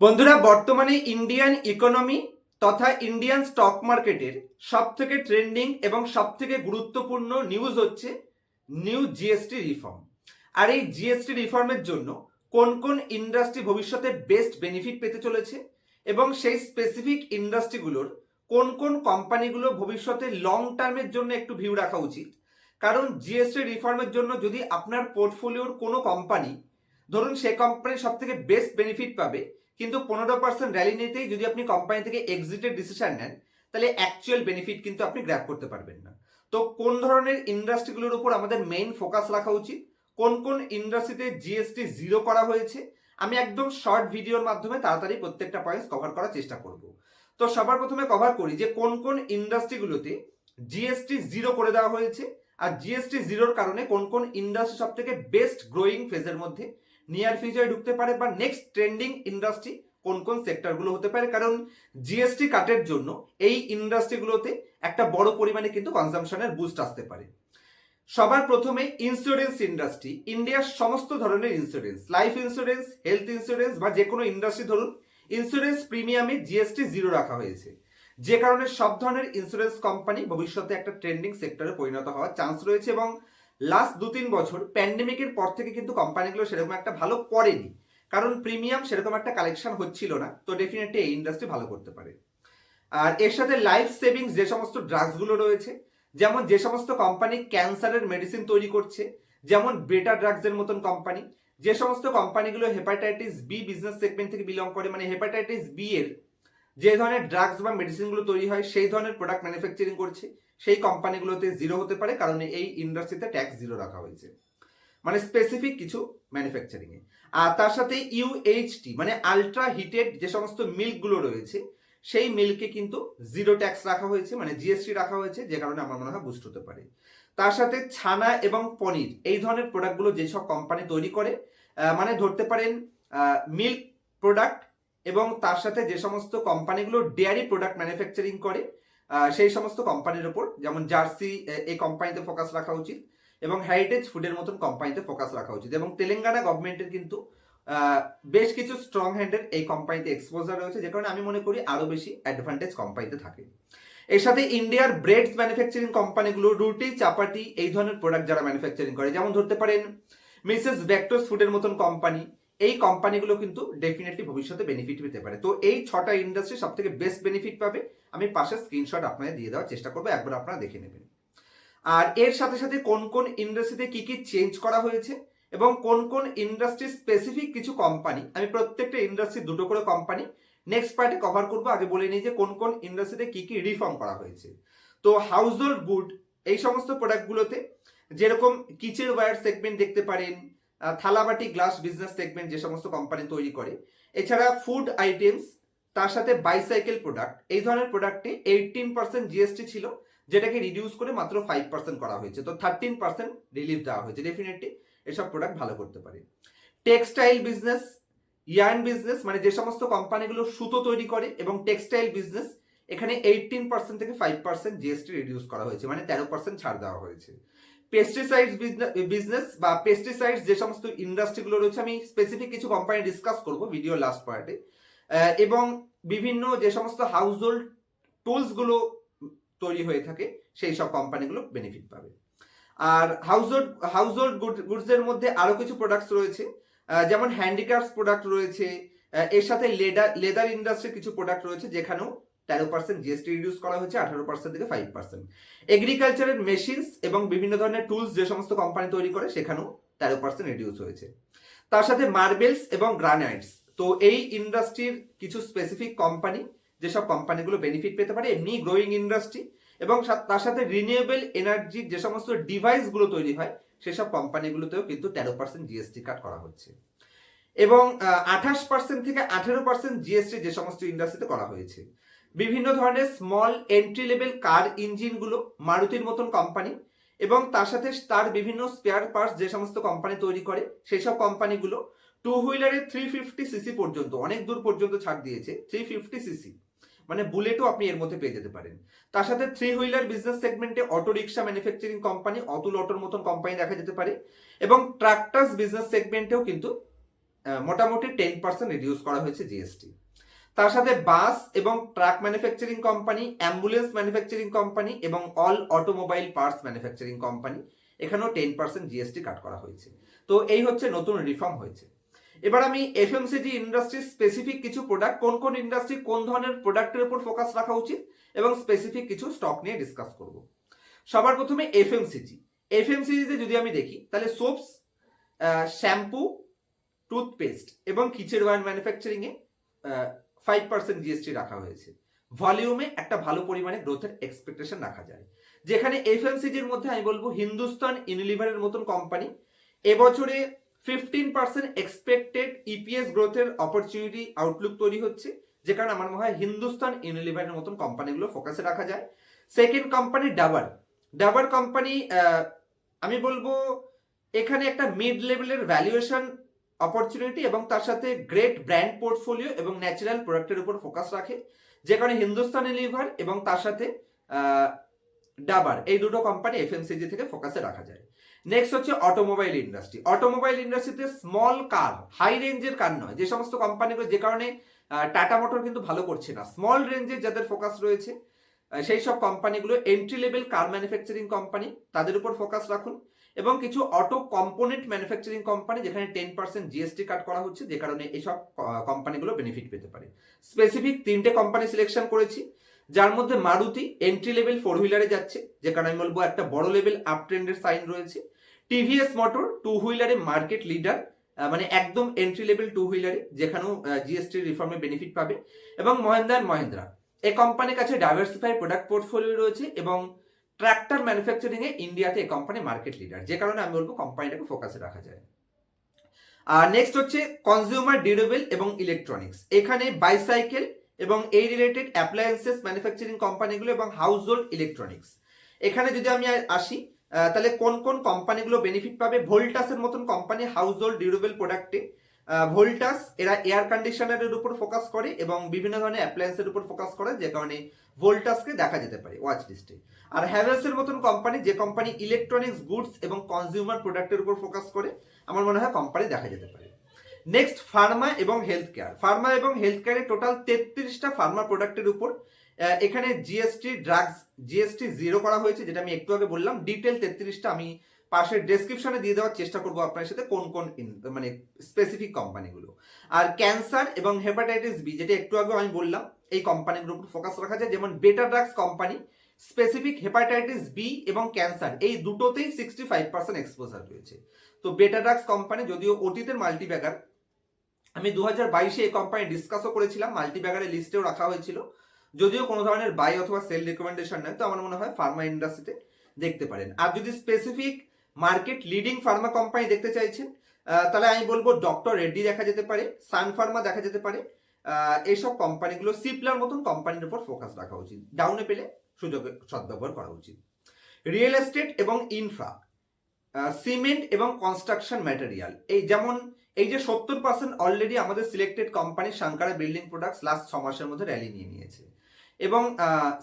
বন্ধুরা, বর্তমানে Indian economy তথা ইন্ডিয়ান স্টক মার্কেটের সব থেকে ট্রেন্ডিং এবং সব থেকে গুরুত্বপূর্ণ নিউজ হচ্ছে নিউ জিএসটি রিফর্ম আর এই জিএসটি রিফর্মের জন্য কোন কোন ইন্ডাস্ট্রি ভবিষ্যতে বেস্ট বেনিফিট পেতে চলেছে এবং সেই স্পেসিফিক ইন্ডাস্ট্রিগুলোর কোন কোন কোম্পানিগুলো ভবিষ্যতে লং টার্মের জন্য একটু ভিউ রাখা উচিত। কারণ জিএসটি রিফর্মের জন্য যদি আপনার পোর্টফোলিওর কোনো কোম্পানি ধরুন সে কোম্পানি সব থেকে বেস্ট বেনিফিট পাবে কিন্তু পনেরো পার্সেন্ট র্যালি নিতেই যদি আপনি কোম্পানি থেকে এক্সিটের ডিসিশন নেন, তাহলে অ্যাকচুয়াল বেনিফিট কিন্তু আপনি গ্র্যাপ করতে পারবেন না। তো কোন ধরনের ইন্ডাস্ট্রিগুলোর উপর আমাদের মেইন ফোকাস রাখা উচিত? কোন কোন ইন্ডাস্ট্রিতে জিএসটি জিরো করা হয়েছে? আমি একদম শর্ট ভিডিওর মাধ্যমে তাড়াতাড়ি প্রত্যেকটা পয়েন্টস কভার করার চেষ্টা করব। তো সবার প্রথমে কভার করি যে কোন কোন ইন্ডাস্ট্রিগুলোতে জিএসটি জিরো করে দেওয়া হয়েছে? আর জিএসটি জিরোর কারণে কোন কোন ইন্ডাস্ট্রি সব থেকে বেস্ট গ্রোয়িং ফেজের মধ্যে নিয়ার ফিউচারে ঢুকতে পারে বা নেক্সট ট্রেন্ডিং ইন্ডাস্ট্রি কোন কোন সেক্টরগুলো হতে পারে। কারণ জিএসটি কাটের জন্য এই ইন্ডাস্ট্রিগুলোতে একটা বড় পরিমাণে কিন্তু কনজামশনের বুস্ট আসতে পারে। সবার প্রথমে ইন্স্যুরেন্স ইন্ডাস্ট্রি ইন্ডিয়ার সমস্ত ধরনের insurance life insurance health insurance বা যে কোনো ইন্ডাস্ট্রি ধরুন ইন্স্যুরেন্স প্রিমিয়ামে জিএসটি জিরো রাখা হয়েছে। যে কারণে সব ধরনের ইন্স্যুরেন্স কোম্পানি ভবিষ্যতে একটা ট্রেন্ডিং সেক্টরে পরিণত হওয়ার চান্স রয়েছে এবং লাস্ট দু তিন বছর প্যান্ডেমিকের পর থেকে কিন্তু কোম্পানিগুলো সেরকম একটা ভালো করেনি। কারণ প্রিমিয়াম সেরকম একটা কালেকশন হচ্ছিল না, তো ডেফিনেটলি এই ইন্ডাস্ট্রি ভালো করতে পারে। আর এর সাথে লাইফ সেভিংস যে সমস্ত ড্রাগসগুলো রয়েছে, যেমন যে সমস্ত কোম্পানি ক্যান্সারের মেডিসিন তৈরি করছে, যেমন বেটা ড্রাগসের মতন কোম্পানি যে সমস্ত কোম্পানিগুলো হেপাটাইটিস বি বিজনেস সেগমেন্ট থেকে বিলং করে মানে হেপাটাইটিস বি এর যে ধরনের ড্রাগস বা মেডিসিনগুলো তৈরি হয়, সেই ধরনের প্রোডাক্ট ম্যানুফ্যাকচারিং করছে, সেই কোম্পানিগুলোতে জিরো হতে পারে, কারণ এই ইন্ডাস্ট্রিতে ট্যাক্স জিরো রাখা হয়েছে। মানে স্পেসিফিক কিছু ম্যানুফ্যাকচারিং এ। আর তার সাথে ইউএইচটি মানে আলট্রা হিটেড যে সমস্ত মিল্কগুলো রয়েছে, সেই মিল্কে কিন্তু জিরো ট্যাক্স রাখা হয়েছে মানে জিএসটি রাখা হয়েছে, যে কারণে আমার মনে হয় বুস্ট হতে পারে। তার সাথে ছানা এবং পনির, এই ধরনের প্রোডাক্টগুলো যেসব কোম্পানি তৈরি করে মানে ধরতে পারেন মিল্ক প্রোডাক্ট এবং তার সাথে যে সমস্ত কোম্পানিগুলো ডেয়ারি প্রোডাক্ট ম্যানুফ্যাকচারিং করে সেই সমস্ত কোম্পানির ওপর, যেমন জার্সি এই কোম্পানিতে ফোকাস রাখা উচিত এবং হেরিটেজ ফুডের মতন কোম্পানিতে ফোকাস রাখা উচিত এবং তেলেঙ্গানা গভর্নমেন্টের কিন্তু বেশ কিছু স্ট্রং হ্যান্ডের এই কোম্পানিতে এক্সপোজার রয়েছে, যে কারণে আমি মনে করি আরও বেশি অ্যাডভান্টেজ কোম্পানিতে থাকে। এর সাথে ইন্ডিয়ার ব্রেডস ম্যানুফ্যাকচারিং কোম্পানিগুলো, রুটি, চাপাটি, এই ধরনের প্রোডাক্ট যারা ম্যানুফ্যাকচারিং করে, যেমন ধরতে পারেন মিসেস ভেক্টরস ফুডের মতন কোম্পানি এই কোম্পানিগুলো কিন্তু ডেফিনেটলি ভবিষ্যতে বেনিফিট পেতে পারে। তো এই ছটা ইন্ডাস্ট্রি সব থেকে বেস্ট বেনিফিট পাবে। আমি পাশে স্ক্রিনশট আপনাদের দিয়ে দেওয়ার চেষ্টা করব, একবার আপনারা দেখে নেবেন। আর এর সাথে সাথে কোন কোন ইন্ডাস্ট্রিতে কি কি চেঞ্জ করা হয়েছে এবং কোন কোন ইন্ডাস্ট্রি স্পেসিফিক কিছু কোম্পানি আমি প্রত্যেকটা ইন্ডাস্ট্রি দুটো করে কোম্পানি নেক্সট পার্টে কভার করব। আগে বলে নিই যে কোন কোন ইন্ডাস্ট্রিতে কি কি রিফর্ম করা হয়েছে। তো হাউস হোল্ড গুড এই সমস্ত প্রোডাক্টগুলোতে যেরকম কিচেন ওয়্যার সেগমেন্ট দেখতে পারেন থালাবাটি, গ্লাস বিজনেস সেগমেন্ট যে সমস্ত কোম্পানি তৈরি করে। এছাড়া ফুড আইটেমস তার সাথে বাইসাইকেল প্রোডাক্ট এই ধরনের প্রোডাক্টে এইটিন পার্সেন্ট জিএসটি ছিল, যেটাকে রিডিউস করে মাত্র ফাইভ পার্সেন্ট করা হয়েছে। তো থার্টিন পার্সেন্ট রিলিফ দেওয়া হয়েছে। ডেফিনেটলি এসব প্রোডাক্ট ভালো করতে পারে। টেক্সটাইল বিজনেস ইয়ার্ন বিজনেস মানে যে সমস্ত কোম্পানিগুলো সুতো তৈরি করে এবং টেক্সটাইল বিজনেস এখানে এইটিন পার্সেন্ট থেকে ফাইভ পার্সেন্ট জিএসটি রিডিউস করা হয়েছে। মানে তেরো পার্সেন্ট ছাড় দেওয়া হয়েছে। পেস্টিসাইডস বিজনেস বা পেস্টিসাইডস যে সমস্ত ইন্ডাস্ট্রিগুলো রয়েছে, আমি স্পেসিফিক কিছু কোম্পানি ডিসকাস করব ভিডিও লাস্ট পার্টে এবং বিভিন্ন যে সমস্ত হাউস হোল্ড টুলসগুলো তৈরি হয়ে থাকে, সেই সব কোম্পানিগুলো বেনিফিট পাবে। আর হাউস হোল্ড হাউস হোল্ড গুডসের মধ্যে আরও কিছু প্রোডাক্টস রয়েছে। যেমন হ্যান্ডিক্রাফটস প্রোডাক্ট রয়েছে। এর সাথে লেদার লেদার ইন্ডাস্ট্রির কিছু প্রোডাক্ট রয়েছে, যেখানেও তেরো পার্সেন্ট জিএসটি রিডিউস করা হয়েছে, আঠারো পার্সেন্ট থেকে ফাইভ পার্সেন্ট এগ্রিকালচারের মেশিনস এবং বিভিন্ন ধরনের টুলস যে সমস্ত কোম্পানি তৈরি করে, সেখানেও তেরো পার্সেন্ট রিডিউস হয়েছে। তার সাথে মার্বেলস এবং গ্রানাইটস তো এই ইন্ডাস্ট্রির কিছু স্পেসিফিক কোম্পানি যেসব কোম্পানিগুলো বেনিফিট পেতে পারে, এমনি গ্রোয়িং ইন্ডাস্ট্রি এবং তার সাথে রিনিউয়েবল এনার্জির যে সমস্ত ডিভাইসগুলো তৈরি হয়, সেসব কোম্পানিগুলোতেও কিন্তু তেরো পার্সেন্ট জিএসটি কাট করা হচ্ছে। এবং আঠাশ পার্সেন্ট থেকে আঠেরো পার্সেন্ট জিএসটি যে সমস্ত ইন্ডাস্ট্রিতে করা হয়েছে। বিভিন্ন ধরনের স্মল এন্ট্রি লেভেল কার ইঞ্জিনগুলো মারুতির মতন কোম্পানি এবং তার সাথে তার বিভিন্ন স্পেয়ার পার্টস যে সমস্ত কোম্পানি তৈরি করে, সেই সব কোম্পানিগুলো টু হুইলারের থ্রি ফিফটি সিসি পর্যন্ত, অনেক দূর পর্যন্ত ছাড় দিয়েছে থ্রি ফিফটি সিসি মানে বুলেটও আপনি এর মধ্যে পেয়ে যেতে পারেন। তার সাথে থ্রি হুইলার বিজনেস সেগমেন্টে auto rickshaw manufacturing company Atul অটোর মতন কোম্পানি দেখা যেতে পারে এবং ট্রাক্টার্স বিজনেস সেগমেন্টেও কিন্তু মোটামুটি টেন পার্সেন্ট রিডিউস করা হয়েছে জিএসটি তার সাথে বাস এবং truck manufacturing company, ambulance manufacturing company এবং all automobile parts manufacturing company. এখানেও টেন পার্সেন্ট জিএসটি কাট করা হয়েছে। তো এই হচ্ছে নতুন রিফর্ম হয়েছে। এবার আমি এফএমসিজি ইন্ডাস্ট্রি স্পেসিফিক কিছু প্রোডাক্ট কোন কোন ইন্ডাস্ট্রি কোন ধরনের প্রোডাক্টের উপর ফোকাস রাখা উচিত এবং স্পেসিফিক কিছু স্টক নিয়ে ডিসকাস করব। সবার প্রথমে এফএমসিজি। এফএমসিজিতে যদি আমি দেখি, তাহলে সোপস শ্যাম্পু টুথপেস্ট এবং কিচেন ওয়ার ম্যানুফ্যাকচারিংয়ে ফাইভ পার্সেন্ট জিএসটি রাখা হয়েছে। ভলিউমে একটা ভালো পরিমাণে গ্রোথের এক্সপেকটেশন রাখা যায়। যেখানে এফএমসিজির মধ্যে আমি বলব হিন্দুস্তান ইউনিলিভারের মতন কোম্পানি এবছরে ফিফটিন পার্সেন্ট এক্সপেক্টেড ইপিএস গ্রোথের অপরচুনিটি আউটলুক তৈরি হচ্ছে। যে কারণে আমার মনে হয় হিন্দুস্তান ইউনিলিভারের মতন কোম্পানিগুলো ফোকাসে রাখা যায়। Second company Dabur Dabur company আমি বলব এখানে একটা মিড লেভেলের ভ্যালুয়েশন অপরচুনিটি এবং তার সাথে গ্রেট ব্র্যান্ড পোর্টফোলিও এবং ন্যাচারাল প্রোডাক্টের উপর ফোকাস রাখে। যে কারণে হিন্দুস্তান ইউনিলিভার এবং তার সাথে ডাবার এই দুটো কোম্পানি এফএমসিজি থেকে ফোকাসে রাখা যায়। নেক্সট হচ্ছে অটোমোবাইল ইন্ডাস্ট্রি অটোমোবাইল ইন্ডাস্ট্রিতে স্মল কার হাই রেঞ্জের কার নয়। যে সমস্ত কোম্পানিগুলো যে কারণে টাটা মোটর কিন্তু ভালো করছে না। স্মল রেঞ্জের যাদের ফোকাস রয়েছে সেই সব কোম্পানিগুলো entry level car manufacturing company তাদের উপর ফোকাস রাখুন। এবং কিছু অটো কম্পোনেন্ট ম্যানুফ্যাকচারিং কোম্পানি যেখানে টেন পার্সেন্ট জিএসটি কাট করা হচ্ছে, যে কারণে এইসব কোম্পানিগুলো বেনিফিট পেতে পারে। স্পেসিফিক তিনটে কোম্পানি সিলেকশন করেছি, যার মধ্যে মারুতি এন্ট্রি লেভেল ফোর হুইলারে যাচ্ছে, যে কারণে আমি বলব একটা বড় লেভেল আপ ট্রেন্ডের সাইন রয়েছে। টিভিএস মোটর টু হুইলারে মার্কেট লিডার মানে একদম এন্ট্রি লেভেল টু হুইলারে যেখানেও জিএসটি রিফর্মে বেনিফিট পাবে। এবং মহেন্দ্র মহেন্দ্রা এই কোম্পানির কাছে ডাইভার্সিফাই প্রোডাক্ট পোর্টফোলিও রয়েছে এবং ট্র্যাক্টর ম্যানুফ্যাকচারিং এ ইন্ডিয়াতে এই কোম্পানি মার্কেট লিডার যে কারণে আমি বলব কোম্পানিটাকে ফোকাসে রাখা যায়। আর নেক্সট হচ্ছে কনজিউমার ডিউরেবল এবং ইলেকট্রনিক্স এখানে বাইসাইকেল এবং এই রিলেটেড অ্যাপ্লায়েন্সেস ম্যানুফ্যাকচারিং কোম্পানিগুলো এবং হাউস হোল্ড ইলেকট্রনিক্স এখানে যদি আমি আসি তাহলে কোন কোন কোম্পানিগুলো বেনিফিট পাবে? ভোল্টাসের মতন কোম্পানি হাউস হোল্ড ডিউরেবল প্রোডাক্টে ভোল্টাস, এরা এয়ার কন্ডিশনারের উপর ফোকাস করে এবং বিভিন্ন ধরনের অ্যাপ্লায়েন্সের উপর ফোকাস করে, যে কারণে ভোল্টাসকে দেখা যেতে পারে ওয়াচ লিস্টে আর হ্যাভেলসের মতন কোম্পানি যে কোম্পানি ইলেকট্রনিক্স গুডস এবং কনজিউমার প্রোডাক্টের উপর ফোকাস করে, আমার মনে হয় কোম্পানি দেখা যেতে পারে। নেক্সট ফার্মা এবং হেলথ কেয়ার ফার্মা এবং হেলথ কেয়ারে টোটাল তেত্রিশটা ফার্মা প্রোডাক্টের উপর এখানে জিএসটি ড্রাগস জিএসটি জিরো করা হয়েছে, যেটা আমি একটু আগে বললাম। ডিটেল তেত্রিশটা আমি পাশের ডেসক্রিপশনে দিয়ে দেওয়ার চেষ্টা করব আপনার সাথে কোন কোন মানে স্পেসিফিক কোম্পানিগুলো আর ক্যান্সার এবং হেপাটাইটিস বি যেটা একটু আগে আমি বললাম, এই কোম্পানিগুলোর উপর ফোকাস রাখা যায়, যেমন beta drugs company specific hepatitis B এবং ক্যান্সার এই দুটোতেই সিক্সটি ফাইভ পার্সেন্ট এক্সপোজার রয়েছে। তো বেটা ড্রাগস কোম্পানি যদিও অতীতের মাল্টিব্যাগার আমি দু হাজার বাইশে এই কোম্পানি ডিসকাসও করেছিলাম মাল্টিব্যাগারের লিস্টেও রাখা হয়েছিল। যদিও কোনো ধরনের বাই অথবা সেল রেকমেন্ডেশন নেই, তো আমার মনে হয় ফার্মা ইন্ডাস্ট্রিতে দেখতে পারেন। আর যদি specific market leading pharma company দেখতে চাইছেন। তাহলে আমি বলব ডক্টর রেড্ডি দেখা যেতে পারে, সান ফার্মা দেখা যেতে পারে। এইসব কোম্পানিগুলো সিপলার মতন কোম্পানির উপর ফোকাস রাখা উচিত, ডাউনে পেলে সুযোগে, সদ্ব্যবহার করা উচিত। রিয়েল এস্টেট এবং ইনফ্রা সিমেন্ট এবং কনস্ট্রাকশন ম্যাটেরিয়াল, এই যেমন, এই যে সত্তর পার্সেন্ট অলরেডি আমাদের selected company Sankara building products last ছ মাসের মধ্যে র্যালি নিয়ে নিয়েছে। এবং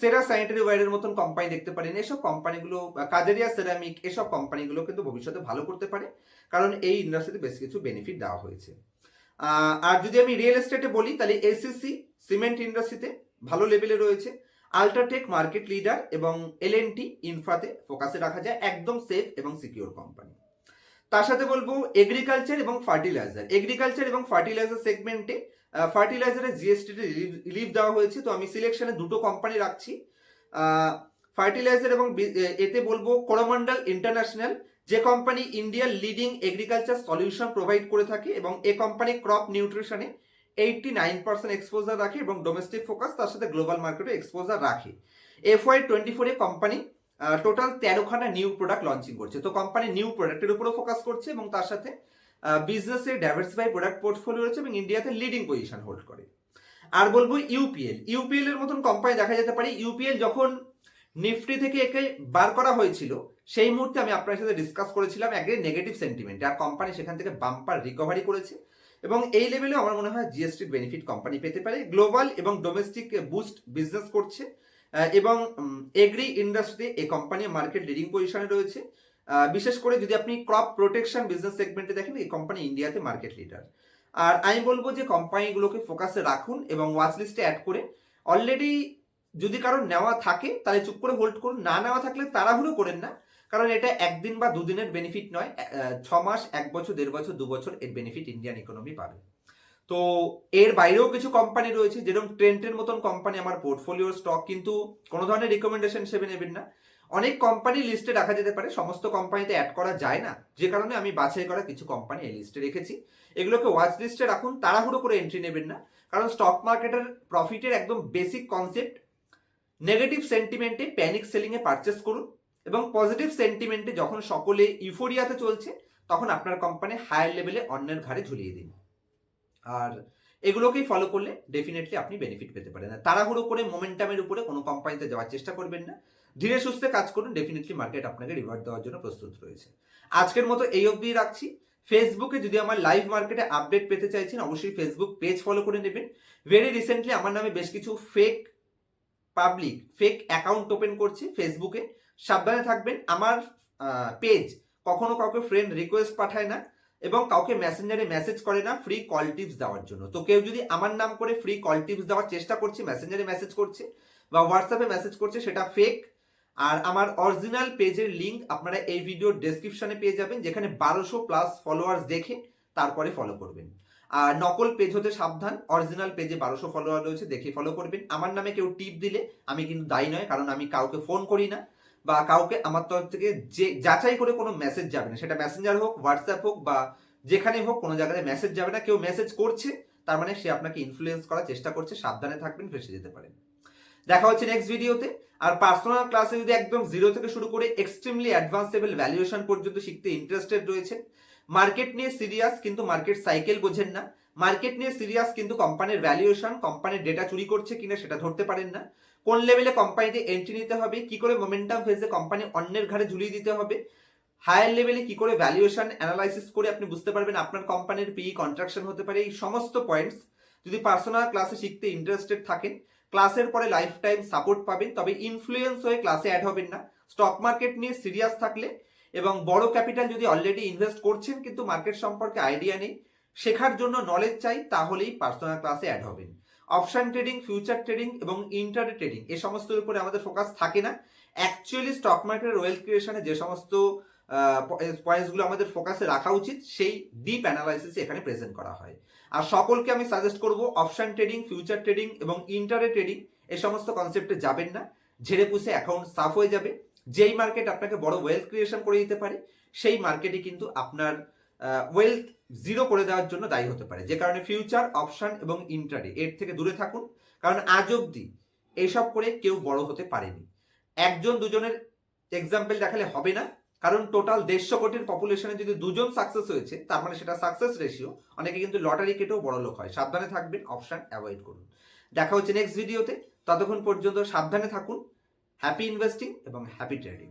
সেরা স্যানিটারি ওয়্যারের মতন কোম্পানি দেখতে পারেন। এসব কোম্পানিগুলো কাজেরিয়া সেরামিক এসব কোম্পানিগুলো কিন্তু ভবিষ্যতে ভালো করতে পারে। কারণ এই ইন্ডাস্ট্রিতে বেশ কিছু বেনিফিট দেওয়া হয়েছে। আর যদি আমি রিয়েল এস্টেটে বলি, তাহলে এসিসি সিমেন্ট ইন্ডাস্ট্রিতে ভালো লেভেলে রয়েছে। আল্ট্রাটেক মার্কেট লিডার এবং এল এন টি ইনফ্রাতে ফোকাসে রাখা যায়। একদম সেফ এবং সিকিউর কোম্পানি তার সাথে বলব এগ্রিকালচার এবং ফার্টিলাইজার এগ্রিকালচার এবং ফার্টিলাইজার সেগমেন্টে ফার্টিলাইজারের জিএসটি রিলিভ দেওয়া হয়েছে। তো আমি সিলেকশনে দুটো কোম্পানি রাখছি। ফার্টিলাইজার এবং এতে বলব করমন্ডল ইন্টারন্যাশনাল যে কোম্পানি ইন্ডিয়ার লিডিং এগ্রিকালচার সলিউশন প্রোভাইড করে থাকে এবং এ কোম্পানি ক্রপ নিউট্রিশনে এইটটি নাইন পার্সেন্ট এক্সপোজার রাখে এবং ডোমেস্টিক ফোকাস তার সাথে গ্লোবাল মার্কেটে এক্সপোজার রাখে। এফ ওয়াই টোয়েন্টি ফোরে কোম্পানি টোটাল তেরোখানা নিউ প্রোডাক্ট লঞ্চিং করছে। তো কোম্পানি নিউ প্রোডাক্টের উপরও ফোকাস করছে এবং তার সাথে বিজনেসে ডাইভার্সিফাই প্রোডাক্ট পোর্টফোলিও রয়েছে এবং ইন্ডিয়াতে লিডিং পজিশন হোল্ড করে। আর বলব ইউপিএল ইউপিএল এর মতন কোম্পানি দেখা যেতে পারে। ইউপিএল যখন নিফটি থেকে একে বার করা হয়েছিল, সেই মুহূর্তে আমি আপনার সাথে ডিসকাস করেছিলাম একদিন নেগেটিভ সেন্টিমেন্ট আর কোম্পানি সেখান থেকে বাম্পার রিকভারি করেছে এবং এই লেভেলেও আমার মনে হয় জিএসটির বেনিফিট কোম্পানি পেতে পারে। গ্লোবাল এবং ডোমেস্টিক বুস্ট বিজনেস করছে। এবং এগ্রি ইন্ডাস্ট্রি এই কোম্পানি মার্কেট লিডিং পজিশনে রয়েছে। বিশেষ করে যদি আপনি ক্রপ প্রোটেকশন বিজনেস সেগমেন্টে দেখেন, এই কোম্পানি ইন্ডিয়াতে মার্কেট লিডার আর আমি বলব যে কোম্পানিগুলোকে ফোকাসে রাখুন এবং ওয়াচ লিস্টে অ্যাড করে অলরেডি যদি কারোর নেওয়া থাকে, তাহলে চুপ করে হোল্ড করুন। না নেওয়া থাকলে তাড়াহুড়ো করেন না, কারণ এটা একদিন বা দুদিনের বেনিফিট নয়। ছ মাস এক বছর, দেড় বছর, দু বছর এর বেনিফিট ইন্ডিয়ান ইকোনমি পাবে। তো এর বাইরেও কিছু কোম্পানি রয়েছে, যেরকম ট্রেন্টের মতন কোম্পানি আমার পোর্টফোলিওর স্টক কিন্তু কোনো ধরনের রিকমেন্ডেশন হিসেবে নেবেন না। অনেক কোম্পানি লিস্টে রাখা যেতে পারে, সমস্ত কোম্পানিতে অ্যাড করা যায় না। যে কারণে আমি বাছাই করা কিছু কোম্পানি এই লিস্টে রেখেছি। এগুলোকে ওয়াচ লিস্টে রাখুন, তাড়াহুড়ো করে এন্ট্রি নেবেন না। কারণ স্টক মার্কেটের প্রফিটের একদম বেসিক কনসেপ্ট নেগেটিভ সেন্টিমেন্টে প্যানিক সেলিংয়ে পারচেস করুন এবং পজিটিভ সেন্টিমেন্টে যখন সকলে ইউফোরিয়াতে চলছে, তখন আপনার কোম্পানি হায়ার লেভেলে অন্যের ঘাড়ে ঝুলিয়ে দিন। আর এগুলোকেই ফলো করলে ডেফিনেটলি আপনি বেনিফিট পেতে পারেন। তাড়াহুড়ো করে মোমেন্টামের উপরে কোনো কোম্পানিতে যাওয়ার চেষ্টা করবেন না। ধীরে সুস্থে কাজ করুন ডেফিনেটলি মার্কেট আপনাকে রিওয়ার্ড দেওয়ার জন্য প্রস্তুত রয়েছে। আজকের মতো এই অবধি রাখছি। ফেসবুকে যদি আমার লাইভ মার্কেটে আপডেট পেতে চাইছেন, অবশ্যই ফেসবুক পেজ ফলো করে নেবেন। ভেরি রিসেন্টলি আমার নামে বেশ কিছু fake public fake account open করছে ফেসবুকে সাবধানে থাকবেন। আমার পেজ কখনো কাউকে ফ্রেন্ড রিকোয়েস্ট পাঠায় না। এবং কাউকে মেসেঞ্জারে মেসেজ করে না ফ্রি কল টিপস দেওয়ার জন্য। তো কেউ যদি আমার নাম করে ফ্রি কল টিপস দেওয়ার চেষ্টা করছে মেসেঞ্জারে মেসেজ করছে, বা হোয়াটসঅ্যাপে মেসেজ করছে, সেটা ফেক আর আমার অরিজিনাল পেজের লিংক আপনারা এই ভিডিওর ডেসক্রিপশনে পেয়ে যাবেন, যেখানে বারোশো প্লাস ফলোয়ার্স দেখে তারপরে ফলো করবেন। আর নকল পেজ হতে সাবধান অরিজিনাল পেজে বারোশো ফলোয়ার রয়েছে, দেখে ফলো করবেন। আমার নামে কেউ টিপ দিলে, আমি কিন্তু দায়ী নয়, কারণ আমি কাউকে ফোন করি না। বা কাউকে আমার তরফ থেকে যে, যাচাই করে কোনো মেসেজ যাবে না। সেটা মেসেঞ্জার হোক হোয়াটসঅ্যাপ হোক বা যেখানে হোক, কোনো জায়গায় মেসেজ যাবে না। কেউ মেসেজ করছে, তার মানে সে আপনাকে ইনফ্লুয়েন্স করার চেষ্টা করছে, সাবধানে থাকবেন, ফেসে যেতে পারেন। দেখা হচ্ছে নেক্সট ভিডিওতে আর পার্সোনাল ক্লাসে যদি একদম জিরো থেকে শুরু করে এক্সট্রিমলি অ্যাডভান্স লেভেল ভ্যালুয়েশন পর্যন্ত শিখতে ইন্টারেস্টেড রয়েছে মার্কেট নিয়ে সিরিয়াস কিন্তু মার্কেট সাইকেল বোঝেন না। মার্কেট নিয়ে সিরিয়াস কিন্তু কোম্পানির ভ্যালুয়েশন কোম্পানির ডেটা চুরি করছে কিনা সেটা ধরতে পারেন না। কোন লেভেলে কোম্পানিতে এন্ট্রি নিতে হবে, কি করে মোমেন্টাম ফেজে কোম্পানি অন্যের ঘাড়ে ঝুলিয়ে দিতে হবে হায়ার লেভেলে কি করে ভ্যালুয়েশন অ্যানালাইসিস করে আপনি বুঝতে পারবেন আপনার কোম্পানির পি কন্ট্রাকশন হতে পারে, এই সমস্ত পয়েন্টস যদি পার্সোনাল ক্লাসে শিখতে ইন্টারেস্টেড থাকেন ক্লাসের পরে লাইফ টাইম সাপোর্ট পাবেন, তবে ইনফ্লুয়েন্স হয়ে ক্লাসে অ্যাড হবেন না। স্টক মার্কেট নিয়ে সিরিয়াস থাকলে এবং বড় ক্যাপিটাল যদি অলরেডি ইনভেস্ট করছেন কিন্তু মার্কেট সম্পর্কে আইডিয়া নেই, শেখার জন্য নলেজ চাই, তাহলেই পার্সোনাল ক্লাসে অ্যাড হবেন। অপশন ট্রেডিং ফিউচার ট্রেডিং এবং ইন্টারডে ট্রেডিং এ সমস্তের উপরে আমাদের ফোকাস থাকে না। অ্যাকচুয়ালি স্টক মার্কেটের ওয়েলথ ক্রিয়েশনে যে সমস্ত পয়েন্টসগুলো আমাদের ফোকাসে রাখা উচিত, সেই ডিপ অ্যানালাইসিস এখানে প্রেজেন্ট করা হয়। আর সকলকে আমি সাজেস্ট করব অপশন ট্রেডিং ফিউচার ট্রেডিং এবং ইন্টারডে ট্রেডিং এই সমস্ত কনসেপ্টে যাবেন না। ঝেড়ে পুষে অ্যাকাউন্ট সাফ হয়ে যাবে। যেই মার্কেট আপনাকে বড় ওয়েলথ ক্রিয়েশন করে দিতে পারে, সেই মার্কেটই কিন্তু আপনার ওয়েলথ জিরো করে দেওয়ার জন্য দায়ী হতে পারে। যে কারণে ফিউচার অপশান এবং ইন্টারডে এর থেকে দূরে থাকুন। কারণ আজ অবধি এইসব করে কেউ বড় হতে পারেনি। একজন দুজনের এক্সাম্পল দেখালে হবে না। কারণ টোটাল দেড়শো কোটির পপুলেশনে যদি দুজন সাকসেস হয়েছে, তার মানে সেটা সাকসেস রেশিও অনেকে কিন্তু লটারি কেটেও বড় লোক হয়। সাবধানে থাকবেন অপশান অ্যাভয়েড করুন। দেখা হচ্ছে নেক্সট ভিডিওতে ততক্ষণ পর্যন্ত সাবধানে থাকুন। হ্যাপি ইনভেস্টিং এবং হ্যাপি ট্রেডিং